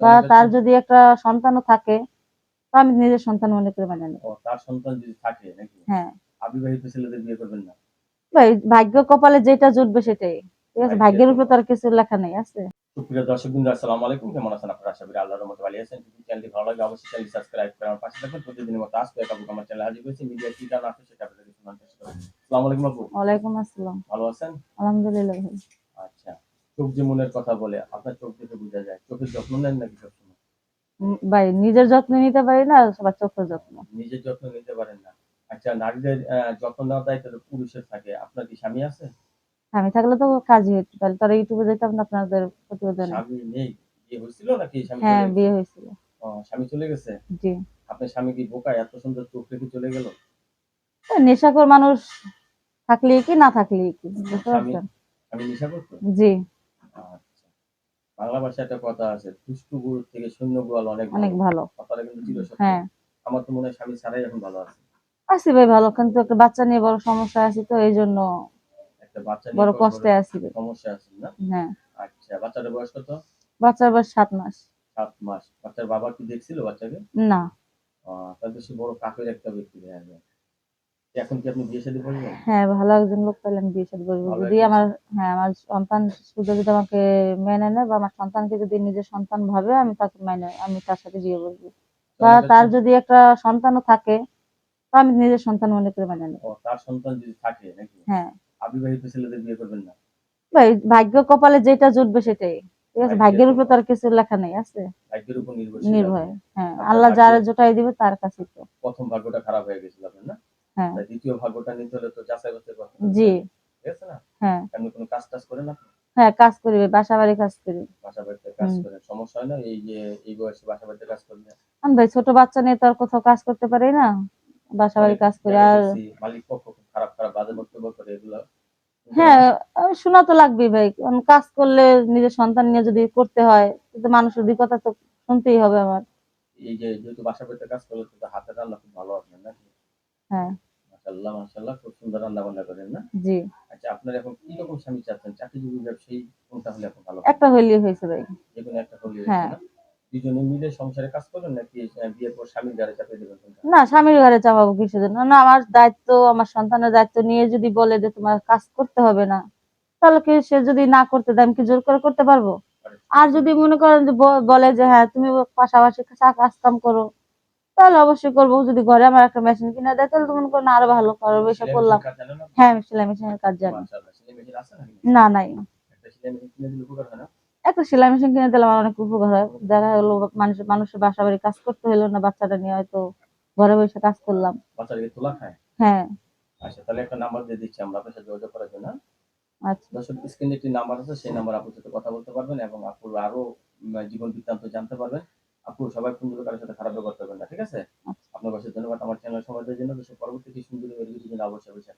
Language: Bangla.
বা তার যদি একটা সন্তানও থাকে তো আমি নিজের সন্তান মনে করে মানে নেব। তার সন্তান যদি থাকে নাকি? হ্যাঁ। অবিবাহিত ছেলেদের বিয়ে করবেন না? ভাই ভাগ্য কপালে যেটা জুটবে সেটাই। ঠিক আছে ভাগ্যের উপর কপাল। তো আর কিছু লেখা নেই আছে? সুপ্রিয় দর্শক বিন্দু আসসালামু আলাইকুম। কেমন আছেন আপনারা? আশা করি আল্লাহর রহমতে ভালো আছেন। যদি চ্যানেলটি ভালো লাগে অবশ্যই চ্যানেলটি সাবস্ক্রাইব করে আমার পাশে থাকবেন প্রতিদিনের মতো আজকে আমার চ্যানেলে হাজির হয়েছি। মিডিয়া কি জানা আছে সেটা আপনাদের শোনার চেষ্টা করব আসসালামু আলাইকুম আপু ওয়ালাইকুম আসসালাম। ভালো আছেন? আলহামদুলিল্লাহ ভাই চোখ যে মনের কথা বলে আপনার চোখ দেখে বোঝা যায় চোখের যত্ন নেন নাকি সবসময়? ভাই নিজের যত্ন নিতে পারি না সবার চোখের যত্ন। নিজের যত্ন নিতে পারেন না। আচ্ছা নারীদের যত্ন নেওয়ার দায়িত্ব তো পুরুষের থাকে। আপনার কি স্বামী আছে? আমি থাকলে তো কাজই হতো তাহলে তারা ইউটিউবে যেতাম না আপনাদের প্রতিবেদনে? স্বামী নেই। বিয়ে হয়েছিল নাকি স্বামী হ্যাঁ বিয়ে হয়েছিল। ও, স্বামী চলে গেছে? জি। আপনার স্বামী কি বোকা? এত সুন্দর চোখ রেখে চলে গেল? নেশাখোর মানুষ থাকলেই কি না থাকলেই কি? বুঝতে স্বামী পারছেন? স্বামী নেশা করতো জি। আচ্ছা বাংলা ভাষায় একটা কথা আছে দুষ্টু গুরু থেকে শূন্য গোয়াল অনেক অনেক ভালো। কথাটা কিন্তু চির সত্য। হ্যাঁ। আমার তো মনে হয় স্বামী ছাড়াই এখন ভালো আছে। আছি ভাই ভালো কিন্তু একটা বাচ্চা নিয়ে বড় সমস্যা আছে তো এই জন্য একটা বাচ্চা নিয়ে বড় কষ্টে আছি সমস্যা আছে না? হ্যাঁ। আচ্ছা বাচ্চাটার বয়স কত? বাচ্চার বয়স সাত মাস। সাত মাস। বাচ্চার বাবা কি দেখছিল বাচ্চাকে? না। আহ, তাহলে সে বড় কাকের একটা ব্যক্তি দেখা যায় এখন কি আপনি বিয়ে শাদী করবেন হ্যাঁ ভালো একজন লোক পেলে আমি বিয়ে যদি আমার হ্যাঁ আমার সন্তান শুধু যদি আমাকে মেনে নেয় বা আমার সন্তানকে যদি নিজের সন্তান ভাবে আমি তাকে মেনে আমি তার সাথে বিয়ে করব বা তার যদি একটা সন্তানও থাকে তো আমি নিজের সন্তান মনে করে মেনে নেব। ও, তার সন্তান যদি থাকে নাকি? হ্যাঁ। অবিবাহিত ছেলেদের বিয়ে করবেন না? ভাই ভাগ্য কপালে যেটা জুটবে সেটাই। ঠিক আছে? ভাগ্যের উপর। কপাল। তো আর কিছু লেখা নেই আছে? ভাগ্যের উপর নির্ভরশীল নির্ভয় আপনি। হ্যাঁ আল্লাহ যার জোটাই দিবে তার কাছে তো। প্রথম ভাগ্যটা খারাপ হয়ে গেছিল আপনার না? দ্বিতীয় ভাগ্যটা নিতে হলে তো যাচাই করতে হবে। জি। ঠিক আছে না? হ্যাঁ। আপনি কোনো কাজ টাজ করেন না হ্যাঁ কাজ করি বাসা বাড়ি কাজ করি। বাসা বাড়িতে কাজ। করেন। সমস্যা হয় না? এই যে এই বয়সে বাসা বাড়িতে কাজ করলে আমি ভাই ছোট বাচ্চা নিয়ে তো আর কোথাও কাজ করতে পারি না। বাসা বাড়ি কাজ করি আর মালিক পক্ষ খুব খারাপ খারাপ বাজে বক্তব্য করে এগুলো। হ্যাঁ শোনা তো লাগবেই ভাই। কারণ কাজ করলে নিজের সন্তান নিয়ে যদি করতে হয় তো মানুষের কথা তো শুনতেই হবে আমার। এই যে যেহেতু বাসা বাড়িতে কাজ করলে তো হাতের রান্না খুব ভালো আপনার নাকি? হ্যাঁ। মাশাল্লাহ খুব সুন্দর রান্না বান্না করেন না? জি। আচ্ছা আপনার এখন কি রকম স্বামী চাচ্ছেন? চাকরিজীবী ব্যবসায়ী কোনটা হলে এখন ভালো একটা হইলেই হয়েছে ভাই। যে কোনো একটা হলে হ্যাঁ। দুজনে মিলে সংসারে কাজ করবেন নাকি বিয়ের পর স্বামীর গাড়ি চাপিয়ে দেবেন না স্বামীর ঘরে চাপাবো কিছু না আমার দায়িত্ব আমার সন্তানের দায়িত্ব নিয়ে যদি বলে যে তোমার কাজ করতে হবে না তাহলে কি সে যদি না করতে দেয় আমি কি জোর করে করতে পারব? আর যদি মনে করেন যে বলে যে হ্যাঁ তুমি পাশাপাশি চা- কাজ কাম করো তাহলে অবশ্যই করব। যদি ঘরে আমার একটা মেশিন কিনে দেয় তাহলে তো মনে করেন আরও ভালো করো এসব করলাম? হ্যাঁ সেলাই মেশিনের কাজ জানি? না নাই। একটা সেলাই মেশিন কিনে দিলে আমার অনেক উপকার হয়। দেখা গেলো মানুষের মানুষের বাসা বাড়ি কাজ করতে হলো না বাচ্চাটা নিয়ে হয়তো ঘরে বসে কাজ করলাম? হ্যাঁ। আচ্ছা, তাহলে একটা নাম্বার দিয়ে দিচ্ছি আমরা আপনার সাথে যোগাযোগ করার জন্য। আচ্ছা। দর্শক স্ক্রিনে একটি নাম্বার আছে সেই নাম্বার আপুর সাথে কথা বলতে পারবেন এবং আপুর আরও জীবন বৃত্তান্ত জানতে পারবেন। আপু সবাই ফোন সুন্দর কারোর সাথে খারাপ ব্যবহার করবেন না ঠিক আছে? আচ্ছা। আপনার পাশে ধন্যবাদ আমার চ্যানেল সমাজের জন্য। পরবর্তী কি সুন্দর ভিডিও জন্য অবশ্যই অবশ্যই